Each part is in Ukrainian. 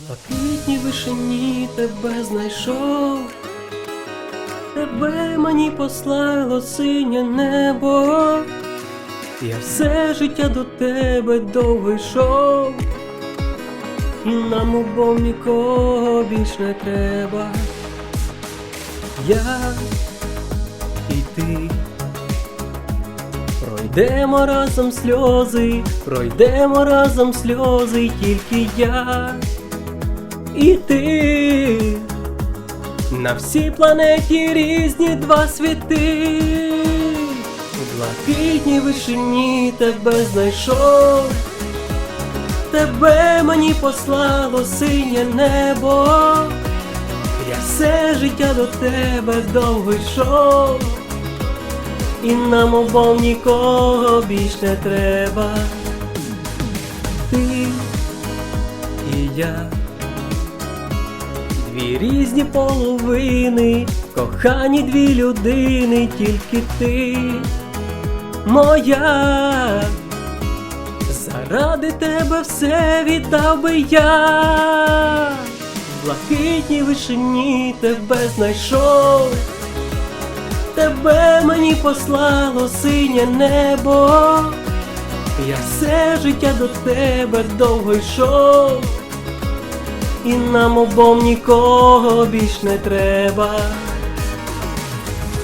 блакитній вишині тебе знайшов, тебе мені послало синє небо, я все життя до тебе довго йшов, і нам обом нікого більш не треба. Я і ти. Пройдемо разом сльози, пройдемо разом сльози, тільки я і ти. На всій планеті різні два світи. У блакитній вишині тебе знайшов, тебе мені послало синє небо. Я все життя до тебе довго йшов. І нам обом нікого більш не треба. Ти і я. Дві різні половини, кохані дві людини, тільки ти моя. Заради тебе все віддав би я. В блакитній вишині тебе знайшов. Тебе мені послало синє небо, я все життя до тебе довго йшов, і нам обом нікого більш не треба.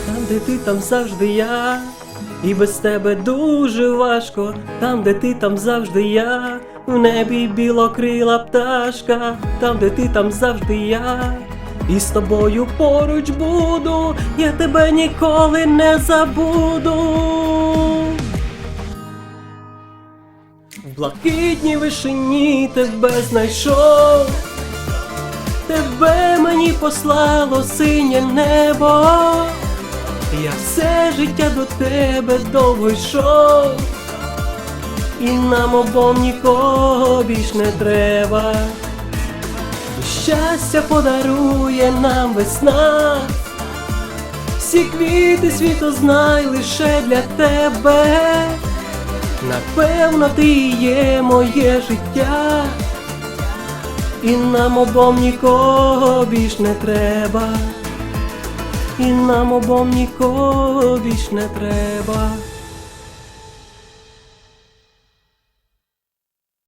Там, де ти, там завжди я, і без тебе дуже важко, там, де ти, там завжди я, в небі білокрила пташка, там, де ти, там завжди я. І з тобою поруч буду, я тебе ніколи не забуду. В блакитній вишині тебе знайшов, тебе мені послало синє небо. Я все життя до тебе довго йшов, і нам обом нікого більш не треба. Щастя подарує нам весна, всі квіти світу знай лише для тебе. Напевно, ти є моє життя, і нам обом нікого більш не треба, і нам обом нікого більш не треба.